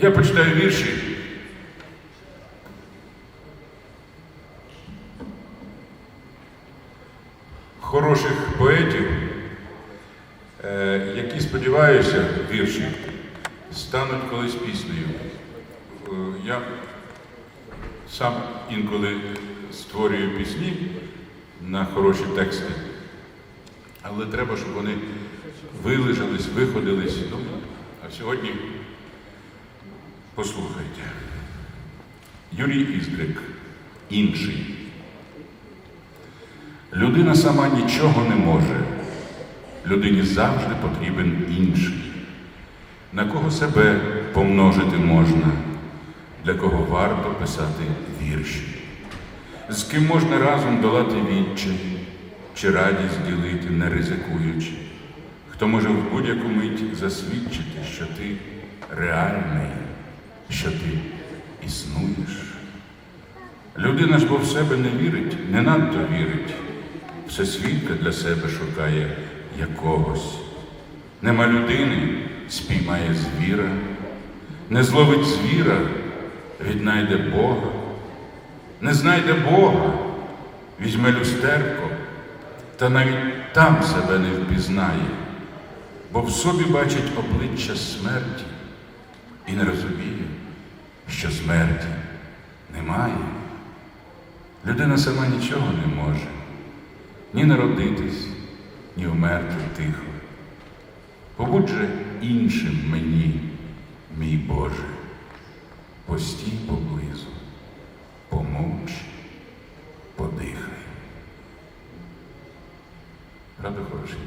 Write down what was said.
Я почитаю вірші. Хороших поетів, е, які, сподіваюся, вірші стануть колись піснею. Е, Я сам інколи створюю пісні на хороші тексти, але треба, щоб вони вилежались, виходились. Ну, а сьогодні послухайте. Юрій Іздрик, інший. Людина сама нічого не може. Людині завжди потрібен інший. На кого себе помножити можна, для кого варто писати вірші, з ким можна разом долати відчай, чи радість ділити, не ризикуючи, хто може в будь-яку мить засвідчити, що ти реальний, що ти існуєш. Людина ж бо в себе не вірить, не надто вірить, все свідка для себе шукає якогось. Нема людини, спіймає звіра, не зловить звіра, віднайде Бога, не знайде Бога, візьме люстерко, та навіть там себе не впізнає, бо в собі бачить обличчя смерті і не розуміє, що смерті немає. Людина сама нічого не може ні народитись, ні вмерти тихо. Побудь же іншим мені, мій Боже, постій поблизу, помовч, подихай. Радо хороший.